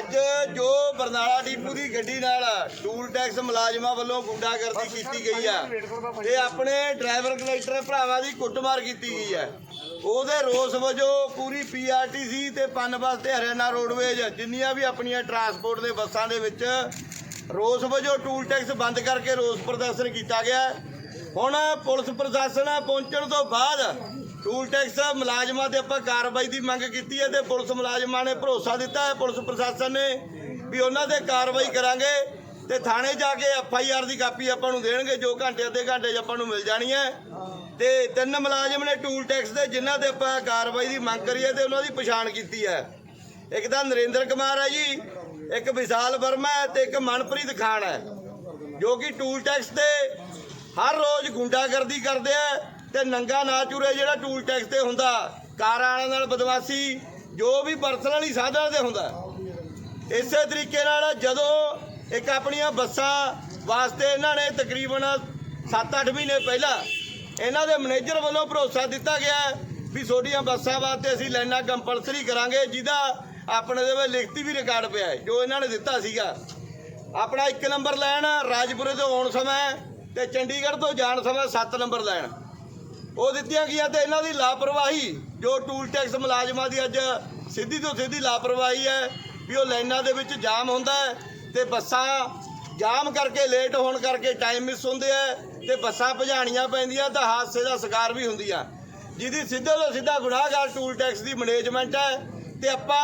ਅੱਜ ਜੋ ਬਰਨਾਲਾ ਡਿਪੂ ਦੀ ਗੱਡੀ ਨਾਲ ਟੂਲ ਟੈਕਸ ਮੁਲਾਜ਼ਮਾਂ ਵੱਲੋਂ ਗੁੰਡਾਗਰਦੀ ਕੀਤੀ ਗਈ ਆ। ਤੇ ਆਪਣੇ ਡਰਾਈਵਰ ਕਨੈਕਟਰ ਭਰਾਵਾਂ ਦੀ ਕੁੱਟਮਾਰ ਕੀਤੀ ਗਈ ਹੈ ਉਹਦੇ ਰੋਸ ਵਜੋਂ ਪੂਰੀ ਪੀਆਰਟੀਸੀ ਤੇ ਪਨ ਬੱਸ ਤੇ ਹਰਿਆਣਾ ਰੋਡਵੇਜ ਜਿੰਨੀਆਂ ਵੀ ਆਪਣੀਆਂ ਟਰਾਂਸਪੋਰਟ ਦੇ ਬੱਸਾਂ ਦੇ ਵਿੱਚ ਰੋਸ ਵਜੋਂ ਟੂਲ ਟੈਕਸ ਬੰਦ ਕਰਕੇ ਰੋਸ ਪ੍ਰਦਰਸ਼ਨ ਕੀਤਾ ਗਿਆ। ਹੁਣ ਪੁਲਿਸ ਪ੍ਰਸ਼ਾਸਨ ਪਹੁੰਚਣ ਤੋਂ ਬਾਅਦ ਟੂਲ ਟੈਕਸ ਮੁਲਾਜ਼ਮਾਂ ਤੇ ਆਪਾਂ ਕਾਰਵਾਈ ਦੀ ਮੰਗ ਕੀਤੀ ਹੈ ਤੇ ਪੁਲਿਸ ਮੁਲਾਜ਼ਮਾਂ ਨੇ ਭਰੋਸਾ ਦਿੱਤਾ ਹੈ, ਪੁਲਿਸ ਪ੍ਰਸ਼ਾਸਨ ਨੇ ਵੀ ਉਹਨਾਂ ਤੇ ਕਾਰਵਾਈ ਕਰਾਂਗੇ ਤੇ ਥਾਣੇ ਜਾ ਕੇ ਐਫ ਆਈ ਆਰ ਦੀ ਕਾਪੀ ਆਪਾਂ ਨੂੰ ਦੇਣਗੇ, ਜੋ ਘੰਟੇ, ਅੱਧੇ ਘੰਟੇ 'ਚ ਆਪਾਂ ਨੂੰ ਮਿਲ ਜਾਣੀ ਹੈ। ਤੇ ਤਿੰਨ ਮੁਲਾਜ਼ਮ ਨੇ ਟੂਲ ਟੈਕਸ ਦੇ, ਜਿਨ੍ਹਾਂ ਤੇ ਆਪਾਂ ਕਾਰਵਾਈ ਦੀ ਮੰਗ ਕਰੀ ਹੈ ਤੇ ਉਹਨਾਂ ਦੀ ਪਛਾਣ ਕੀਤੀ ਹੈ। ਇੱਕ ਤਾਂ ਨਰਿੰਦਰ ਕੁਮਾਰ ਹੈ ਜੀ, ਇੱਕ ਵਿਸ਼ਾਲ ਵਰਮਾ ਹੈ ਤੇ ਇੱਕ ਮਨਪ੍ਰੀਤ ਖਾਨ ਹੈ, ਜੋ ਕਿ ਟੂਲ ਟੈਕਸ ਤੇ ਹਰ ਰੋਜ਼ ਗੁੰਡਾਗਰਦੀ ਕਰਦੇ ਆ ਤੇ ਨੰਗਾ ਨਾ ਚੁਰੇ ਜਿਹੜਾ ਟੂਲ ਟੈਕਸ ਤੇ ਹੁੰਦਾ। ਕਾਰਾਂ ਵਾਲਿਆਂ ਨਾਲ ਬਦਮਾਸ਼ੀ, ਜੋ ਵੀ ਪਰਸਨਲੀ ਸਾਧਨ ਤੇ ਹੁੰਦਾ। ਇਸੇ ਤਰੀਕੇ ਨਾਲ ਜਦੋਂ ਇੱਕ ਆਪਣੀਆਂ ਬੱਸਾਂ ਵਾਸਤੇ ਇਹਨਾਂ ਨੇ ਤਕਰੀਬਨ 7-8 ਮਹੀਨੇ ਪਹਿਲਾਂ ਇਹਨਾਂ ਦੇ ਮੈਨੇਜਰ ਵੱਲੋਂ ਭਰੋਸਾ ਦਿੱਤਾ ਗਿਆ ਵੀ ਤੁਹਾਡੀਆਂ ਬੱਸਾਂ ਵਾਸਤੇ ਅਸੀਂ ਲਾਈਨਾਂ ਕੰਪਲਸਰੀ ਕਰਾਂਗੇ, ਜਿਹਦਾ ਆਪਣੇ ਦੇ ਵਿੱਚ ਲਿਖਤੀ ਵੀ ਰਿਕਾਰਡ ਪਿਆ ਹੈ, ਜੋ ਇਹਨਾਂ ਨੇ ਦਿੱਤਾ ਸੀਗਾ। ਆਪਣਾ 1 ਨੰਬਰ ਲਾਈਨ ਰਾਜਪੁਰੇ ਤੋਂ ਆਉਣ ਸਮੇਂ ਤੇ ਚੰਡੀਗੜ੍ਹ ਤੋਂ ਜਾਣ ਸਮੇਂ 7 ਨੰਬਰ ਲਾਈਨ ਉਹ ਦਿੱਤੀਆਂ ਗਈਆਂ ਤੇ ਇਹਨਾਂ ਦੀ ਲਾਪਰਵਾਹੀ, ਜੋ ਟੂਲ ਟੈਕਸ ਮੁਲਾਜ਼ਮਾਂ ਦੀ ਅੱਜ ਸਿੱਧੀ ਤੋਂ ਸਿੱਧੀ ਲਾਪਰਵਾਹੀ ਹੈ ਵੀ ਉਹ ਲਾਈਨਾਂ ਦੇ ਵਿੱਚ ਜਾਮ ਹੁੰਦਾ ਹੈ ਤੇ ਬੱਸਾਂ ਜਾਮ ਕਰਕੇ ਲੇਟ ਹੋਣ ਕਰਕੇ ਟਾਈਮ ਮਿਸ ਹੁੰਦੇ ਆ ਤੇ ਬੱਸਾਂ ਭਜਾਣੀਆਂ ਪੈਂਦੀਆਂ ਤਾਂ ਹਾਦਸੇ ਦਾ ਸ਼ਿਕਾਰ ਵੀ ਹੁੰਦੀਆਂ। ਜਿਹਦੀ ਸਿੱਧੇ ਤੋਂ ਸਿੱਧਾ ਗੁਨਾਹਗਾਰ ਟੂਲ ਟੈਕਸ ਦੀ ਮੈਨੇਜਮੈਂਟ ਹੈ ਤੇ ਆਪਾਂ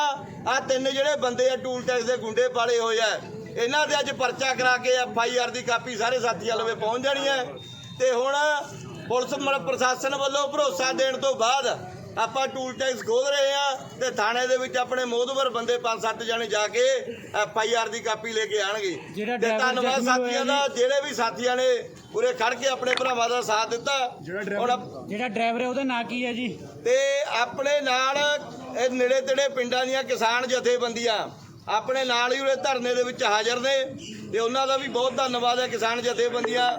ਆ ਤਿੰਨ ਜਿਹੜੇ ਬੰਦੇ ਆ ਟੂਲ ਟੈਕਸ ਦੇ ਗੁੰਡੇ ਪਾਲੇ ਹੋਏ ਆ, ਇਹਨਾਂ 'ਤੇ ਅੱਜ ਪਰਚਾ ਕਰਾ ਕੇ ਐਫ ਆਈ ਆਰ ਦੀ ਕਾਪੀ ਸਾਰੇ ਸਾਥੀਆਂ ਲਵੇ ਪਹੁੰਚ ਜਾਣੀ ਹੈ ਤੇ ਹੁਣ ਪੁਲਿਸ ਮ- ਪ੍ਰਸ਼ਾਸਨ ਵੱਲੋਂ ਭਰੋਸਾ ਦੇਣ ਤੋਂ ਬਾਅਦ ਆਪਾਂ ਟੂਲ ਟੈਕਸ ਖੋਲ ਰਹੇ ਆ ਤੇ ਥਾਣੇ ਦੇ ਵਿੱਚ ਆਪਣੇ ਮੋਹਦਵਰ ਬੰਦੇ ਪੰਜ ਸੱਤ ਜਣੇ ਜਾ ਕੇ ਐਫ ਆਈ ਆਰ ਦੀ ਕਾਪੀ ਲੈ ਕੇ ਆਣਗੇ ਤੇ ਧੰਨਵਾਦ ਸਾਥੀਆਂ ਦਾ ਜਿਹੜੇ ਵੀ ਸਾਥੀਆਂ ਨੇ ਪੂਰੇ ਖੜ ਕੇ ਆਪਣੇ ਭਰਾਵਾਂ ਦਾ ਸਾਥ ਦਿੱਤਾ। ਜਿਹੜਾ ਡਰਾਈਵਰ ਹੈ ਉਹਦਾ ਨਾਂ ਕੀ ਹੈ ਜੀ? ਤੇ ਆਪਣੇ ਨਾਲ ਇਹ ਨੇੜੇ ਤੇੜੇ ਪਿੰਡਾਂ ਦੀਆਂ ਕਿਸਾਨ ਜਥੇਬੰਦੀਆਂ ਆਪਣੇ ਨਾਲ ਹੀ ਉਰੇ ਧਰਨੇ ਦੇ ਵਿੱਚ ਹਾਜ਼ਰ ਨੇ। ਤੇ ਉਹਨਾਂ ਦਾ ਵੀ ਬਹੁਤ ਧੰਨਵਾਦ ਹੈ ਕਿਸਾਨ ਜਥੇਬੰਦੀਆਂ।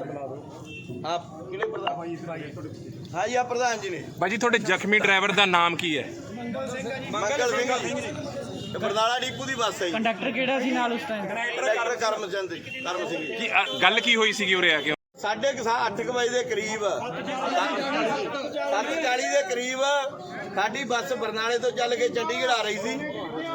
ਆਪ ਕਿਹੜੇ ਪ੍ਰਧਾਨ? ਹਾਂ ਜੀ ਆ ਪ੍ਰਧਾਨ ਜੀ ਨੇ। ਬਾਜੀ ਤੁਹਾਡੇ ਜ਼ਖਮੀ ਡਰਾਈਵਰ ਦਾ ਨਾਮ ਕੀ ਹੈ? ਮੰਗਲ ਸਿੰਘ ਜੀ। ਤੇ ਬਰਨਾਲਾ ਡਿਪੂ ਦੀ ਬੱਸ ਹੈ ਜੀ। ਕੰਡਕਟਰ ਕਿਹੜਾ ਸੀ ਨਾਲ ਉਸ ਟਾਈਮ ਡਾਕਟਰ ਕਰਮਚੰਦ ਜੀ ਕਰਮ ਸਿੰਘ ਜੀ। ਕੀ ਅ, ਗੱਲ ਕੀ ਹੋਈ ਸੀਗੀ ਉਰੇ ਆ ਕੇ? ਸਾਢੇ ਕੁ ਸਾ- ਅੱਠ ਕੁ ਵਜੇ ਦੇ ਕਰੀਬ 7:40 ਦੇ ਕਰੀਬ ਸਾਡੀ ਬੱਸ ਬਰਨਾਲੇ ਤੋਂ ਚੱਲ ਕੇ ਚੰਡੀਗੜ੍ਹ ਆ ਰਹੀ ਸੀ।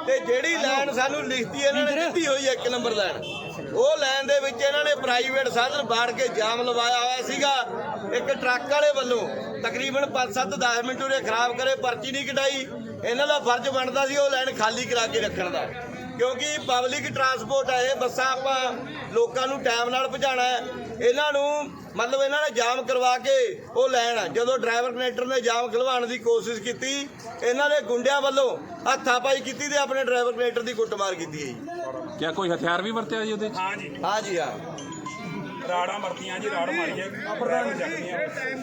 ਤੇ ਜਿਹੜੀ ਲਾਈਨ ਸਾਨੂੰ ਲਿਖਤੀ ਇਹਨਾਂ ਨੇ ਦਿੱਤੀ ਹੋਈ ਹੈ ਇੱਕ ਨੰਬਰ ਲਾਈਨ ਉਹ ਲਾਈਨ ਦੇ ਵਿੱਚ ਇਹਨਾਂ ਨੇ ਪ੍ਰਾਈਵੇਟ ਸਾਧਨ ਬਾੜ ਕੇ ਜਾਮ ਲਵਾਇਆ ਹੋਇਆ ਸੀਗਾ। ਇੱਕ ਟਰੱਕ ਵਾਲੇ ਵੱਲੋਂ ਤਕਰੀਬਨ 5-7 10 ਮਿੰਟ ਉਰੇ ਖਰਾਬ ਕਰੇ, ਪਰਚੀ ਨਹੀਂ ਕਟਾਈ ਇਹਨਾਂ ਦਾ ਫਰਜ਼ ਬਣਦਾ ਸੀ ਉਹ ਲਾਈਨ ਖਾਲੀ ਕਰਾ ਕੇ ਰੱਖਣ ਦਾ। ਕਿਉਂਕਿ ਪਬਲਿਕ ਟਰਾਂਸਪੋਰਟ ਹੈ ਇਹ ਬੱਸਾਂ ਆਪਾਂ ਲੋਕਾਂ ਨੂੰ ਟਾਈਮ ਨਾਲ ਪਹੁੰਚਾਉਣਾ ਹੈ। ਇਹਨਾਂ ਨੂੰ ਮਤਲਬ ਇਹਨਾਂ ਨੇ ਜਾਮ ਕਰਵਾ ਕੇ ਉਹ ਲੈਣ। ਜਦੋਂ ਡਰਾਈਵਰ ਕਨੈਕਟਰ ਨੇ ਜਾਮ ਖਲਵਾਉਣ ਦੀ ਕੋਸ਼ਿਸ਼ ਕੀਤੀ ਇਹਨਾਂ ਦੇ ਗੁੰਡਿਆਂ ਵੱਲੋਂ ਹੱਥਾਪਾਈ ਕੀਤੀ ਤੇ ਆਪਣੇ ਡਰਾਈਵਰ ਕਨੈਕਟਰ ਦੀ ਕੁੱਟਮਾਰ ਕੀਤੀ ਹੈ ਜੀ। ਕਿਆ ਕੋਈ ਹਥਿਆਰ ਵੀ ਵਰਤਿਆ ਜੀ ਉਹਦੇ 'ਚ? ਹਾਂ ਜੀ। ਹਾਂ ਜੀ ਹਾਂ। ਰਾੜਾਂ ਮਰਤੀਆਂ ਜੀ ਰਾੜ ਮਾਰੀ ਹੈ। ਪ੍ਰਧਾਨ ਜ਼ਖਮੀਆਂ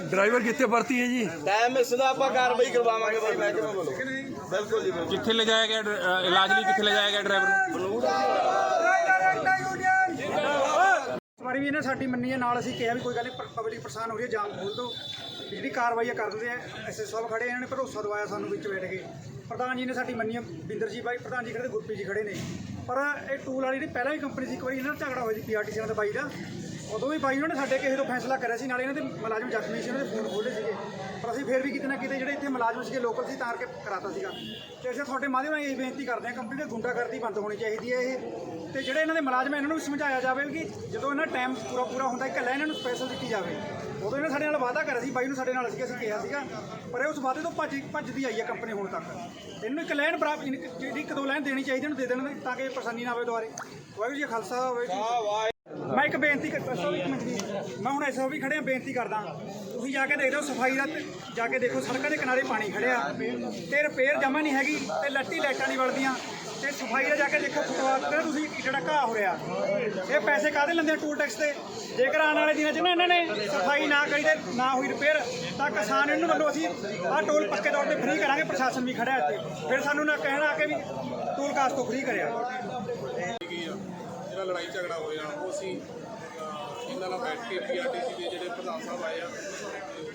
ਡਰਾਈਵਰ ਕਿੱਥੇ ਭਰਤੀ ਹੈ ਜੀ? ਟਾਈਮ ਇਸ ਦਾ ਆਪਾਂ ਕਾਰਵਾਈ ਕਰਵਾਵਾਂਗੇ ਬਸ ਮੈਂ ਕਿਵੇਂ ਬੋਲੋ ਬਿਲਕੁਲ ਜੀ ਬਿਲਕੁਲ। ਕਿੱਥੇ ਲਿਜਾਇਆ ਗਿਆ ਡ- ਅ, ਇਲਾਜ ਲਈ ਕਿੱਥੇ ਲਿਜਾਇਆ ਗਿਆ ਡਰਾਈਵਰ ਨੂੰ? ਵੀ ਇਹਨੇ ਸਾਡੀ ਮੰਨੀ ਹੈ, ਨਾਲ ਅਸੀਂ ਕਿਹਾ ਵੀ ਕੋਈ ਗੱਲ ਨਹੀਂ ਪਬਲਿਕ ਪਰੇਸ਼ਾਨ ਹੋ ਰਹੀ ਹੈ, ਜਾਮ ਖੋਲ ਦਿਓ। ਜਿਹੜੀ ਕਾਰਵਾਈ ਆ ਕਰ ਦਿੰਦੇ ਆ ਐਸਐਸ ਸਾਹਿਬ ਖੜੇ ਇਹਨਾਂ ਨੇ ਭਰੋਸਾ ਦਵਾਇਆ ਸਾਨੂੰ ਵਿੱਚ ਬੈਠ ਕੇ। ਪ੍ਰਧਾਨ ਜੀ ਨੇ ਸਾਡੀ ਮੰਨੀ ਹੈ ਬਿੰਦਰ ਜੀ ਬਾਈ, ਪ੍ਰਧਾਨ ਜੀ ਖੜੇ ਤੇ ਗੁਰਪ੍ਰੀਤ ਜੀ ਖੜੇ ਨੇ। ਪਰ ਇਹ ਟੂਲ ਵਾਲੀ ਜਿਹੜੀ ਪਹਿਲਾਂ ਵੀ ਕੰਪਨੀ ਸੀ, ਇੱਕ ਵਾਰੀ ਇਹਨਾਂ ਨਾਲ ਝਗੜਾ ਹੋਇਆ ਸੀ ਪੀਆਰਟੀਸੀ ਨਾਲ ਤੇ ਬਾਈ ਦਾ। ਉਦੋਂ ਵੀ ਬਾਈ ਉਹਨਾਂ ਨੇ ਸਾਡੇ ਕਿਸੇ ਤੋਂ ਫੈਸਲਾ ਕਰਿਆ ਸੀ ਨਾਲੇ ਇਹਨਾਂ ਦੇ ਮੁਲਾਜ਼ਮ ਜ਼ਖਮੀ ਸੀ ਉਹਨਾਂ ਦੇ ਫੋਨ ਖੋਲ੍ਹੇ ਸੀਗੇ। ਪਰ ਅਸੀਂ ਫਿਰ ਵੀ ਕਿਤੇ ਨਾ ਕਿਤੇ ਜਿਹੜੇ ਇੱਥੇ ਮੁਲਾਜ਼ਮ ਸੀਗੇ ਲੋਕਲ ਸੀ ਤਾਰ ਕੇ ਕਰਾਤਾ ਸੀਗਾ। ਤੇ ਅਸੀਂ ਤੁਹਾਡੇ ਮਾਧਿਅਮ ਨਾਲ ਇਹ ਬੇਨਤੀ ਕਰਦੇ ਹਾਂ ਕੰਪਨੀ ਦੇ ਗੁੰਡਾਗਰਦੀ ਬੰਦ ਹੋਣੀ ਚਾਹੀਦੀ ਹੈ ਇਹ। ਤੇ ਜਿਹੜੇ ਇਹਨਾਂ ਦੇ ਮੁਲਾਜ਼ਮ ਆ, ਇਹਨਾਂ ਨੂੰ ਵੀ ਸਮਝਾਇਆ ਜਾਵੇ ਕਿ ਜਦੋਂ ਇਹਨਾਂ ਟਾਈਮ ਪੂਰਾ ਪੂਰਾ ਹੁੰਦਾ ਇੱਕ ਲੈ ਇਹਨਾਂ ਨੂੰ ਸਪੈਸ਼ਲ ਦਿੱਤੀ ਜਾਵੇ। ਉਦੋਂ ਇਹਨਾਂ ਸਾਡੇ ਨਾਲ ਵਾਅਦਾ ਕਰਿਆ ਸੀ ਬਾਈ ਨੂੰ ਸਾਡੇ ਨਾਲ ਸੀ ਅਸੀਂ ਕਿਹਾ ਸੀਗਾ ਪਰ ਇਹ ਉਸ ਵਾਅਦੇ ਤੋਂ ਭੱਜ ਭੱਜਦੀ ਆਈ ਹੈ ਕੰਪਨੀ ਹੁਣ ਤੱਕ। ਇਹਨੂੰ ਇੱਕ ਲਾਈਨ ਬਰਾਬਰ ਜਿਹੜੀ ਇੱਕ ਦੋ ਲਾਈਨ ਦੇਣੀ ਚਾਹੀਦੀ ਇਹਨੂੰ ਦੇ ਦੇਣ ਤਾਂ ਕਿ ਪਰੇਸ਼ਾਨੀ ਨਾ ਆਵੇ ਦੁਬਾਰੇ। ਵਾਹਿਗੁਰੂ ਜੀ ਖਾਲਸਾ ਹੋਵੇ ਮੈਂ ਇੱਕ ਬੇਨਤੀ ਕਰਦਾ ਸਰ ਇੱਕ ਮਿੰਟ ਜੀ। ਮੈਂ ਹੁਣ ਐਸੋ ਵੀ ਖੜਿਆ ਬੇਨਤੀ ਕਰਦਾ। ਤੁਸੀਂ ਜਾ ਕੇ ਦੇਖ ਲਓ ਸਫ਼ਾਈ ਦਾ ਤੇ ਜਾ ਕੇ ਦੇਖੋ ਸੜਕਾਂ ਦੇ ਕਿਨਾਰੇ ਪਾਣੀ ਖੜਿਆ ਤੇ ਰਿਪੇਅਰ ਜਮਾ ਨਹੀਂ ਹੈਗੀ ਤੇ ਲੱਟੀ ਲਾਈਟਾਂ ਨਹੀਂ ਵੜਦੀਆਂ ਤੇ ਸਫ਼ਾਈ ਦਾ ਜਾ ਕੇ ਦੇਖੋ ਫੁੱਟਵਾਲ ਤੇ ਤੁਸੀਂ ਜਿਹੜਾ ਘਾਹ ਹੋ ਰਿਹਾ। ਇਹ ਪੈਸੇ ਕਾਹਦੇ ਲੈਂਦੇ ਟੂਲ ਟੈਕਸ ਤੇ? ਜੇਕਰ ਆਉਣ ਵਾਲੇ ਦਿਨਾਂ 'ਚ ਨਾ ਇਹਨਾਂ ਨੇ ਸਫ਼ਾਈ ਨਾ ਕਰੀ ਤੇ ਨਾ ਹੋਈ ਰਿਪੇਅਰ ਤਾਂ ਕਿਸਾਨ ਇਹਨੂੰ ਵੱਲੋਂ ਅਸੀਂ ਆਹ ਟੋਲ ਪੱਕੇ ਤੌਰ ਤੇ ਫ੍ਰੀ ਕਰਾਂਗੇ, ਪ੍ਰਸ਼ਾਸਨ ਵੀ ਖੜਾ ਹੈ ਇੱਥੇ। ਫਿਰ ਸਾਨੂੰ ਨਾ ਕਹਿਣਾ ਕਿ ਵੀ ਟੂਲ ਕਾਸਟ ਤੋਂ ਫ੍ਰੀ ਕਰਿਆ। ਆ ਜਿਹੜਾ ਲੜਾਈ ਝਗੜਾ ਹੋਇਆ ਉਹ ਅਸੀਂ ਇਹਨਾਂ ਨਾਲ ਬੈਠ ਕੇ ਪੀਆਰਟੀਸੀ ਦੇ ਜਿਹੜੇ ਪ੍ਰਧਾਨ ਸਾਹਿਬ ਆਏ ਆ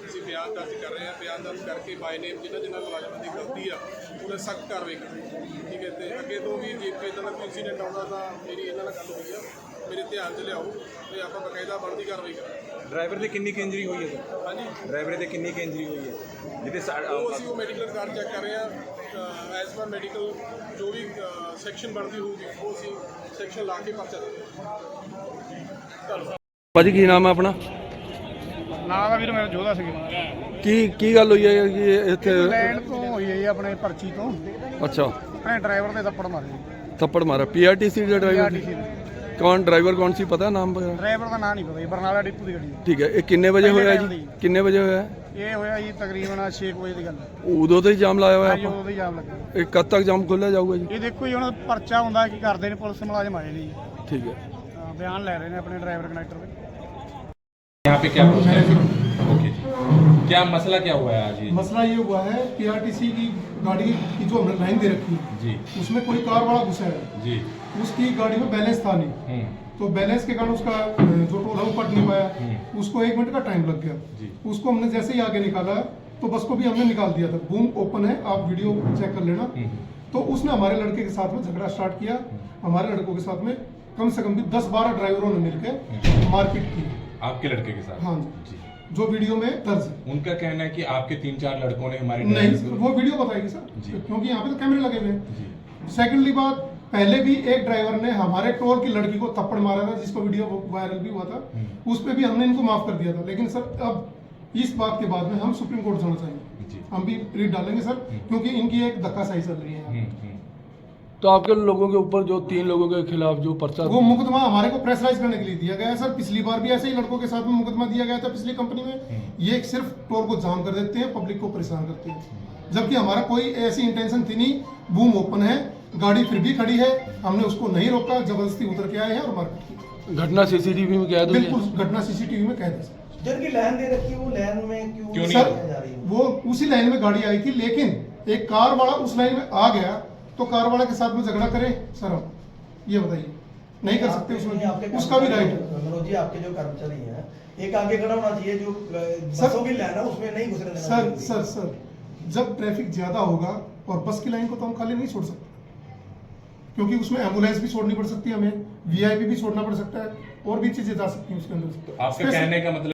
ਅਸੀਂ ਬਿਆਨ ਦਰਜ ਕਰ ਰਹੇ ਹਾਂ ਬਿਆਨ ਦਰਜ ਕਰਕੇ ਬਾਈ ਨੇਮ ਜਿਨ੍ਹਾਂ ਜਿਨ੍ਹਾਂ ਮੁਲਾਜ਼ਮਾਂ ਦੀ ਗਲਤੀ ਆ ਉਹਨੇ ਸਖਤ ਕਾਰਵਾਈ ਕਰਨੀ ਠੀਕ ਹੈ ਤੇ ਅੱਗੇ ਤੋਂ ਵੀ ਜੇ ਕੋਈ ਇਦਾਂ ਦਾ ਕੋਈ incident ਆਉਂਦਾ ਤਾਂ ਮੇਰੀ ਇਹਨਾਂ ਨਾਲ ਗੱਲ ਹੋਈ ਆ। ਮੇਰੇ ਧਿਆਨ 'ਚ ਲਿਆਓ ਤੇ ਆਪਾਂ ਬਕਾਇਦਾ ਬਣਦੀ ਕਾਰਵਾਈ ਕਰਾਂਗੇ। ਡਰਾਈਵਰ ਤੇ ਕਿੰਨੀ ਇੰਜਰੀ ਹੋਈ ਹੈ ਹਾਂਜੀ। ਡਰਾਈਵਰ ਤੇ ਕਿੰਨੀ ਇੰਜਰੀ ਹੋਈ ਹੈ? ਜਿਹਦੇ ਉਹ ਅਸੀਂ ਉਹ ਮੈਡੀਕਲ ਰਿਕਾਰਡ ਚੈੱਕ ਕਰ ਰਹੇ ਹਾਂ ਐਜ਼ ਪਰ ਮੈਡੀਕਲ ਜੋ ਵੀ ਸੈਕਸ਼ਨ ਬਣਦੀ ਹੋਊਗੀ ਉਹ ਅਸੀਂ ਸੈਕਸ਼ਨ ਲਾ ਕੇ ਪਰਚਾ ਦੇ ਭਾਜੀ ਕੀ ਨਾਮ ਹੈ ਆਪਣਾ? ਨਾਂ ਦਾ ਵੀਰ ਮੇਰਾ ਜੋਧਾ ਸਿੰਘ। ਕੀ ਕੀ ਗੱਲ ਹੋਈ ਹੈ ਕਿ ਇੱਥੇ ਲੈਂਡ ਤੋਂ ਹੋਈ ਹੈ ਜੀ ਆਪਣੇ ਪਰਚੀ ਤੋਂ। ਅੱਛਾ। ਆਪਣੇ ਡਰਾਈਵਰ ਦੇ ਥੱਪੜ ਮਾਰੇ। ਥੱਪੜ ਮਾਰਾ ਪੀਆਰਟੀਸੀ ਦਾ ਡਰਾਈਵਰ ਸੀ ਕੌਣ ਡਰਾਈਵਰ ਕੌਣ ਸੀ ਪਤਾ ਨਾਮ ਵਗੈਰਾ ਡਰਾਈਵਰ ਦਾ ਨਾਂ ਨਹੀਂ ਪਤਾ ਜੀ ਬਰਨਾਲਾ ਡਿਪੂ ਦੀ ਗੱਡੀ ਠੀਕ ਹੈ ਇਹ ਕਿੰਨੇ ਵਜੇ ਪਹਿਲੇ ਹੋਇਆ time ਜੀ ਦੀ। ਕਿੰਨੇ ਵਜੇ ਹੋਇਆ ਇਹ ਹੋਇਆ ਜੀ ਤਕਰੀਬਨ 6 ਵਜੇ ਦੀ ਗੱਲ ਹੈ ਉਦੋਂ ਤੋਂ ਹੀ ਜਾਮ ਲਾਇਆ ਹੋਇਆ ਹਾਂਜੀ ਆਪਾਂ ਉਦੋਂ ਹੀ ਜਾਮ ਲੱਗਾ ਇਹ ਕਦ ਤੱਕ ਜਾਮ ਖੋਲਿਆ ਜਾਊਗਾ ਜੀ ਇਹ ਦੇਖੋ ਜੀ ਹੁਣ ਪਰਚਾ ਹੁੰਦਾ ਕੀ ਕਰਦੇ ਨੇ ਪੁਲਿਸ ਮੁਲਾਜ਼ਮ ਆਏ ਨੇ ਜੀ ਠੀਕ ਹੈ ਹਾਂ, ਬਿਆਨ ਲੈ ਰਹੇ ਨੇ ਆਪਣੇ ਡਰਾਈਵਰ ਕਨੈਕਟਰ ਦੇ यहाँ पे क्या पूछना है ओके जी क्या मसला क्या हुआ है आज ये मसला ये हुआ है पीआरटीसी की गाड़ी की जो हमने लाइन दे रखी है जी उसमें कोई कार वाला घुसा है जी उसकी गाड़ी में बैलेंस था नहीं। हम्म। तो बैलेंस के कारण उसका जो टोल है वो कट नहीं पाया। हम्म। उसको एक मिनट का टाइम लग गया। उसको हमने जैसे ही आगे निकाला तो बस को भी हमने निकाल दिया था। बूम ओपन है आप वीडियो चेक कर लेना। हम्म। तो उसने हमारे लड़के के साथ में झगड़ा स्टार्ट किया। हमारे लड़कों के साथ में कम से कम भी दस बारह ड्राइवरों ने मिलकर मारपीट की। आपके लड़के के साथ? हाँ जी। जो। वीडियो में दर्ज है उनका कहना है कि आपके तीन चार लड़कों ने हमारी नहीं वो वीडियो बताएगी सर क्योंकि यहाँ पे तो कैमरे लगे हुए हैं। सेकेंडली बात पहले भी एक ड्राइवर ने हमारे टोल की लड़की को थप्पड़ मारा था जिसको वीडियो वायरल भी हुआ था। हम्म। उस पर भी हमने इनको माफ़ कर दिया था। लेकिन सर अब इस बात के बाद में हम सुप्रीम कोर्ट जाना चाहेंगे। हम भी रीट डालेंगे सर क्योंकि इनकी एक धक्काशाही चल रही है। हम्म हम्म। तो आपके लोगों के ऊपर जो तीन लोगों के खिलाफ जो पर्चा वो मुकदमा हमारे को प्रेशराइज करने के लिए दिया गया है सर। पिछली बार भी ऐसे ही लड़कों के साथ में मुकदमा दिया गया था पिछली कंपनी में। ये सिर्फ़ टोल को जाम कर देते हैं पब्लिक को परेशान करते हैं। जबकि हमारा कोई ऐसी इंटेंशन थी नहीं। बूम ओपन है। गाड़ी फिर भी खड़ी है। हमने उसको नहीं रोका ज़बरदस्ती उतर के आए हैं और मारपीट की। घटना सीसीटीवी में कैद हुई बिल्कुल घटना सीसीटीवी में है जिनकी लाइन दे रखी है वो लाइन में क्यों, क्यों नहीं? नहीं जा रही है? वो उसी लाइन में गाड़ी आई थी लेकिन एक कार वाला उस लाइन में आ गया तो कार वाला के साथ में झगड़ा करे। सर हम ये बताइए। नहीं कर सकते उसमें उसका भी राइट है मनोज जी आपके जो कर्मचारी हैं एक आगे खड़ा होना चाहिए जो बसों की लाइन है उसमें नहीं घुसने सर सर सर जब ट्रैफ़िक ज़्यादा होगा और बस की लाइन को तो हम खाली नहीं छोड़ सकते। क्योंकि उसमें एम्बुलेंस भी छोड़नी पड़ सकती है हमें वीआईपी भी छोड़ना पड़ सकता है और भी चीजें जा सकती हैं उसके अंदर आपका Special- कहने का मतलब